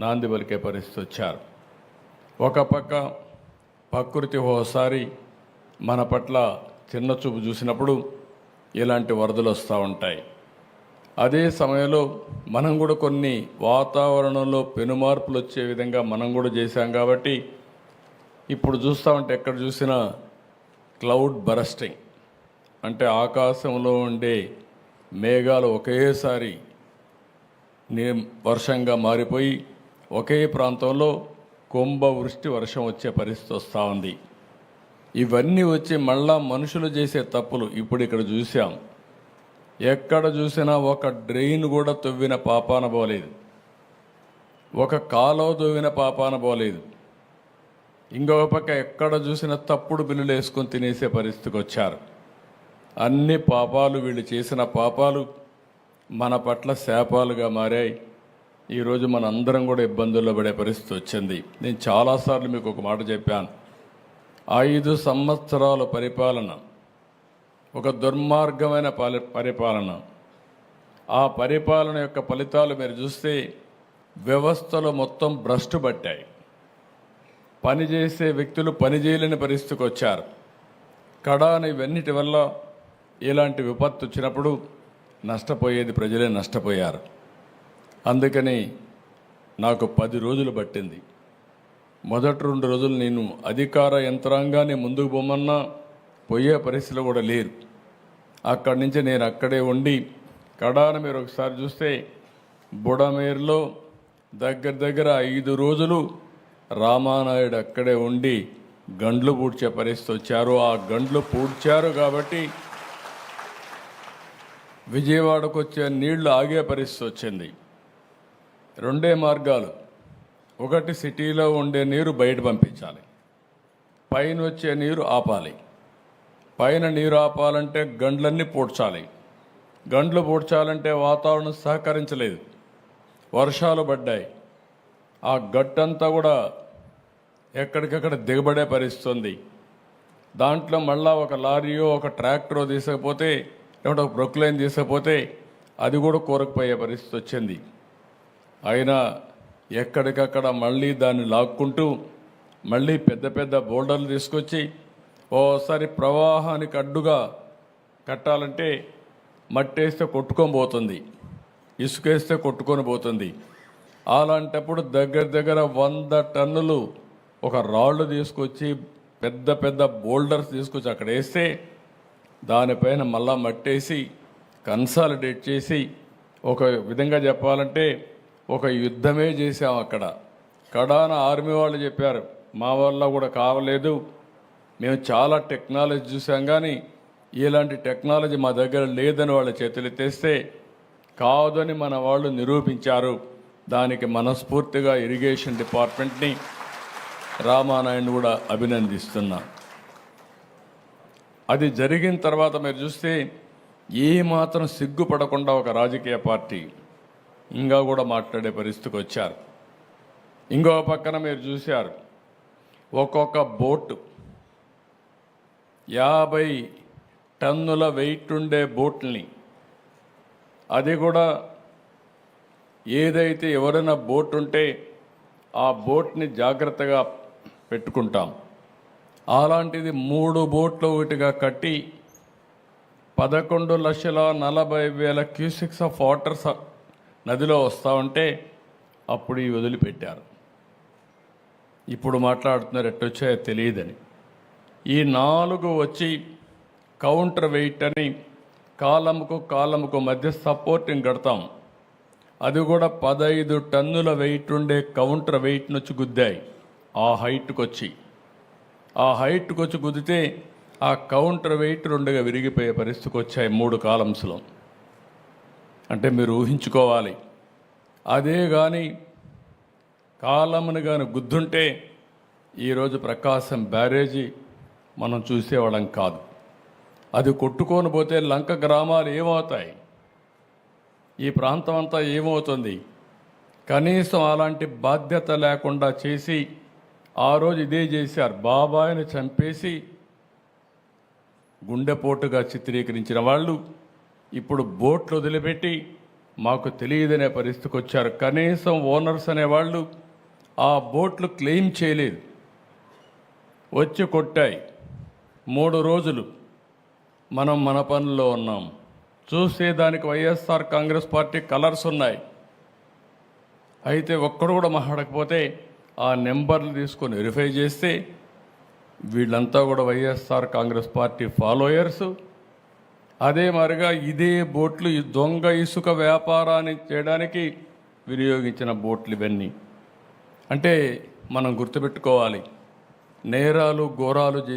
నాంది పలికే పరిస్థితి వచ్చారు. ఒక పక్క ప్రకృతి ఓసారి మన పట్ల చిన్న చూపు చూసినప్పుడు ఇలాంటి వరదలు వస్తూ ఉంటాయి. అదే సమయంలో మనం కూడా కొన్ని వాతావరణంలో పెనుమార్పులు వచ్చే విధంగా మనం కూడా చేశాం కాబట్టి ఇప్పుడు చూస్తూ ఉంటే ఎక్కడ చూసినా క్లౌడ్ బరస్టింగ్. అంటే ఆకాశంలో ఉండే మేఘాలు ఒకేసారి వర్షంగా మారిపోయి ఒకే ప్రాంతంలో కుంభ వృష్టి వర్షం వచ్చే పరిస్థితి వస్తూ ఉంది. ఇవన్నీ వచ్చి మళ్ళా మనుషులు చేసే తప్పులు ఇప్పుడు ఇక్కడ చూసాం ఎక్కడ చూసినా ఒక డ్రెయిన్ కూడా తవ్విన పాపాన పోలేదు. ఒక కాలువ తవ్విన పాపాన పోలేదు. ఇంకొక పక్క ఎక్కడ చూసినా తప్పుడు బిల్లులు వేసుకొని తినేసే పరిస్థితికి వచ్చారు. అన్ని పాపాలు వీళ్ళు చేసిన పాపాలు మన పట్ల శాపాలుగా మారాయి. ఈరోజు మన అందరం కూడా ఇబ్బందుల్లో పడే పరిస్థితి వచ్చింది. నేను చాలాసార్లు మీకు ఒక మాట చెప్పాను. ఐదు సంవత్సరాల పరిపాలన ఒక దుర్మార్గమైన పాలి పరిపాలన. ఆ పరిపాలన యొక్క ఫలితాలు మీరు చూస్తే వ్యవస్థలు మొత్తం భ్రష్టు పట్టాయి. పనిచేసే వ్యక్తులు పనిచేయలేని పరిస్థితికి వచ్చారు. కడాన ఇవన్నిటి వల్ల ఇలాంటి విపత్తు వచ్చినప్పుడు నష్టపోయేది ప్రజలే నష్టపోయారు. అందుకని నాకు పది రోజులు పట్టింది. మొదటి రెండు రోజులు నేను అధికార యంత్రాంగాన్ని ముందుకు పోమన్నా పోయే పరిస్థితులు కూడా లేరు. అక్కడి నుంచి నేను అక్కడే ఉండి కడాన మీరు ఒకసారి చూస్తే బుడమేరులో దగ్గర దగ్గర ఐదు రోజులు రామానాయుడు అక్కడే ఉండి గండ్లు పూడ్చే పరిస్థితి వచ్చారు. ఆ గండ్లు పూడ్చారు కాబట్టి విజయవాడకు వచ్చే నీళ్ళు ఆగే పరిస్థితి వచ్చింది. రెండే మార్గాలు. ఒకటి సిటీలో ఉండే నీరు బయట పంపించాలి. పైన వచ్చే నీరు ఆపాలి. పైన నీరు ఆపాలంటే గండ్లన్నీ పూడ్చాలి. గండ్లు పూడ్చాలంటే వాతావరణం సహకరించలేదు. వర్షాలు పడ్డాయి. ఆ గట్టంతా కూడా ఎక్కడికక్కడ దిగబడే పరిస్థితుంది దాంట్లో మళ్ళా ఒక లారీయో ఒక ట్రాక్టరో తీసుకపోతే లేకుంటే ఒక ప్రొక్లైన్ తీసుకపోతే అది కూడా కూరకుపోయే పరిస్థితి వచ్చింది. అయినా ఎక్కడికక్కడ మళ్ళీ దాన్ని లాక్కుంటూ మళ్ళీ పెద్ద పెద్ద బోల్డర్లు తీసుకొచ్చి ఓసారి ప్రవాహానికి అడ్డుగా కట్టాలంటే మట్టేస్తే కొట్టుకొని పోతుంది ఇసుకేస్తే కొట్టుకొని పోతుంది. అలాంటప్పుడు దగ్గర దగ్గర వంద టన్నులు ఒక రాళ్ళు తీసుకొచ్చి పెద్ద పెద్ద బోల్డర్స్ తీసుకొచ్చి అక్కడ వేస్తే దానిపైన మళ్ళా మట్టేసి కన్సాలిడేట్ చేసి ఒక విధంగా చెప్పాలంటే ఒక యుద్ధమే చేసాం అక్కడ. కడాన ఆర్మీ వాళ్ళు చెప్పారు మా వల్ల కూడా కావలేదు. మేము చాలా టెక్నాలజీ చూసాం కానీ ఇలాంటి టెక్నాలజీ మా దగ్గర లేదని వాళ్ళ చేతులెత్తేస్తే కాదని మన వాళ్ళు నిరూపించారు. దానికి మనస్ఫూర్తిగా ఇరిగేషన్ డిపార్ట్మెంట్ని రామానాయుడు కూడా అభినందిస్తున్నా. అది జరిగిన తర్వాత మీరు చూస్తే ఏ మాత్రం సిగ్గుపడకుండా ఒక రాజకీయ పార్టీ ఇంకా కూడా మాట్లాడే పరిస్థితికి వచ్చారు. ఇంకో పక్కన మీరు చూశారు. ఒక్కొక్క బోటు యాభై టన్నుల వెయిట్ ఉండే బోట్ని అది కూడా ఏదైతే ఎవరైనా బోట్ ఉంటే ఆ బోట్ని జాగ్రత్తగా పెట్టుకుంటాం. అలాంటిది మూడు బోట్లు ఒకటిగా కట్టి పదకొండు లక్షల నలభై వేల క్యూసిక్స్ ఆఫ్ వాటర్ నదిలో వస్తూ ఉంటే అప్పుడు ఈ వదిలిపెట్టారు. ఇప్పుడు మాట్లాడుతున్నారు ఎట్టొచ్చాయో తెలియదని. ఈ నాలుగు వచ్చి కౌంటర్ వెయిట్ అని కాలముకు కాలముకు మధ్య సపోర్టింగ్ కడతాం. అది కూడా పదహైదు టన్నుల వెయిట్ ఉండే కౌంటర్ వెయిట్ నుంచి గుద్దాయి ఆ హైట్కి వచ్చి ఆ హైట్కి వచ్చి గుద్దితే ఆ కౌంటర్ వెయిట్ రెండుగా విరిగిపోయే పరిస్థితికి వచ్చాయి మూడు కాలమ్స్లో. అంటే మీరు ఊహించుకోవాలి. అదే కానీ కాలమును కానీ గుద్దుంటే ఈరోజు ప్రకాశం బ్యారేజీ మనం చూసేవాళ్ళం కాదు. అది కొట్టుకొని పోతే లంక గ్రామాలు ఏమవుతాయి? ఈ ప్రాంతం అంతా ఏమవుతుంది? కనీసం అలాంటి బాధ్యత లేకుండా చేసి ఆ రోజు ఇదే చేశారు. బాబాయిని చంపేసి గుండెపోటుగా చిత్రీకరించిన వాళ్ళు ఇప్పుడు బోట్లు వదిలిపెట్టి మాకు తెలియదనే పరిస్థితికి వచ్చారు. కనీసం ఓనర్స్ అనేవాళ్ళు ఆ బోట్లు క్లెయిమ్ చేయలేదు. వచ్చి కొట్టాయి. మూడు రోజులు మనం మన పనుల్లో ఉన్నాం. చూస్తే దానికి వైఎస్ఆర్ కాంగ్రెస్ పార్టీ కలర్స్ ఉన్నాయి. అయితే ఒక్కడు కూడా మాట్లాడకపోతే ఆ నెంబర్లు తీసుకొని వెరిఫై చేస్తే వీళ్ళంతా కూడా వైఎస్ఆర్ కాంగ్రెస్ పార్టీ ఫాలోయర్స్ అదే మరిగా ఇదే బోట్లు ఈ దొంగ ఇసుక వ్యాపారాన్ని చేయడానికి వినియోగించిన బోట్లు ఇవన్నీ. అంటే మనం గుర్తుపెట్టుకోవాలి. నేరాలు ఘోరాలు చేసి